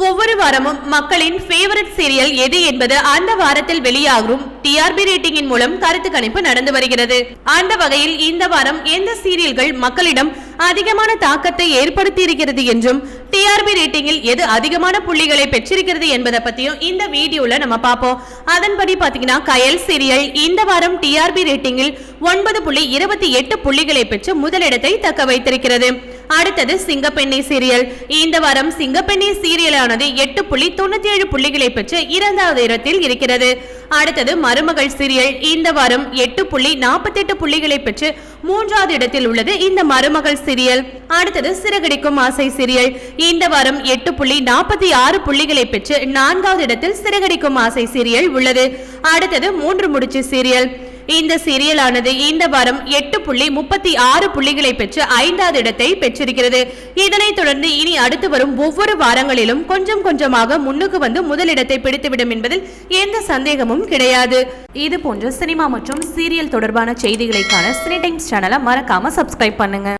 ஒவ்வொரு வாரமும் மக்களின் ஃபேவரட் சீரியல் எது என்பது அந்த வாரத்தில் வெளியாகும் டிஆர்பி ரேட்டிங்கின் மூலம் கருத்து கணிப்பு நடந்து வருகிறது. அந்த வகையில் இந்த வாரம் எந்த சீரியல்கள் மக்களிடம் அதிகமான தாக்கத்தை ஏற்படுத்தி இருக்கிறது என்றும் டிஆர்பி ரேட்டிங்கில் எது அதிகமான புள்ளிகளை பெற்றிருக்கிறது என்பதை பத்தியும் இந்த வீடியோல நம்ம பார்ப்போம். அதன்படி பாத்தீங்கன்னா கயல் சீரியல் இந்த வாரம் டிஆர்பி ரேட்டிங்கில் ஒன்பது புள்ளி இருபத்தி எட்டு புள்ளிகளை பெற்று முதலிடத்தை தக்க வைத்திருக்கிறது. அடுத்தது சிங்கப்பெண்ணை சீரியல். இந்த வாரம் சிங்கப்பெண்ணை சீரியலானது எட்டு புள்ளி தொண்ணூத்தி ஏழு புள்ளிகளை பெற்று இரண்டாவது இடத்தில் இருக்கிறது. அடுத்தது மருமகள் சீரியல். இந்த வாரம் எட்டு புள்ளி நாற்பத்தி எட்டு புள்ளிகளை பெற்று மூன்றாவது இடத்தில் உள்ளது இந்த மருமகள் சீரியல். அடுத்தது சிறகடிக்கும் ஆசை சீரியல். இந்த வாரம் எட்டு புள்ளி நாற்பத்தி ஆறு புள்ளிகளை பெற்று நான்காவது இடத்தில் சிறகடிக்கும் ஆசை சீரியல் உள்ளது. அடுத்தது மூன்று முடிச்சு சீரியல். இந்த சீரியலானது இந்த வாரம் எட்டு புள்ளி முப்பத்தி ஆறு புள்ளிகளை பெற்று ஐந்தாவது இடத்தை பெற்றிருக்கிறது. இதனைத் தொடர்ந்து இனி அடுத்து வரும் ஒவ்வொரு வாரங்களிலும் கொஞ்சம் கொஞ்சமாக முன்னுக்கு வந்து முதலிடத்தை பிடித்துவிடும் என்பதில் எந்த சந்தேகமும் கிடையாது. இது போன்ற சினிமா மற்றும் சீரியல் தொடர்பான செய்திகளைக்கான சினி டைம்ஸ் சேனலை மறக்காம சப்ஸ்கிரைப் பண்ணுங்க.